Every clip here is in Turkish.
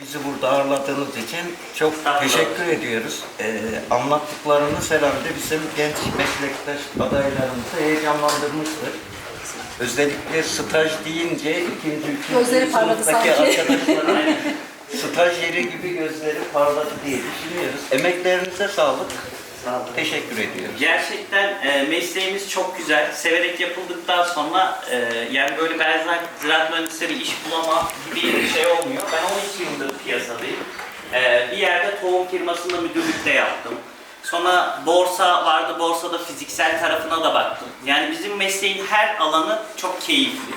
Bizi burada ağırladığınız için çok teşekkür ediyoruz. Ee, anlattıklarınız herhalde bizim genç meslektaş adaylarımızı heyecanlandırmıştır. Özellikle staj deyince ikinci, üçüncü Gözleri parladı sınıftaki sanki. staj yeri gibi gözleri parladı diye düşünüyoruz. Emeklerinize sağlık. Sağ olun. Teşekkür ediyoruz. Gerçekten e, mesleğimiz çok güzel. Severek yapıldıktan sonra e, yani böyle bazen ziraat mühendisleri iş bulama gibi bir şey olmuyor. Ben 12 yıldır piyasadayım. E, bir yerde tohum firmasında müdürlükte yaptım. Sonra borsa vardı, borsada fiziksel tarafına da baktım. Yani bizim mesleğin her alanı çok keyifli.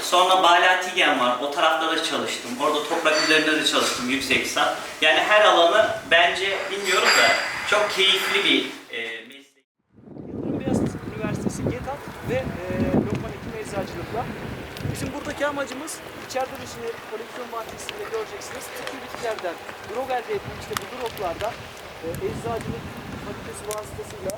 Sonra Balatigen var, o tarafta da çalıştım. Orada toprak üzerinde de çalıştım yüksek sat. Yani her alanı bence bilmiyorum da çok keyifli bir e, meslek. Yıldırım Beyazıt Üniversitesi GETAP ve e, Lokman Hekim Eczacılık'la. Bizim buradaki amacımız içeride de şimdi koleksiyon bahçesinde göreceksiniz. Tıbbi bitkilerden drog elde etmek işte bu droglarda e, eczacılık fakültesi vasıtasıyla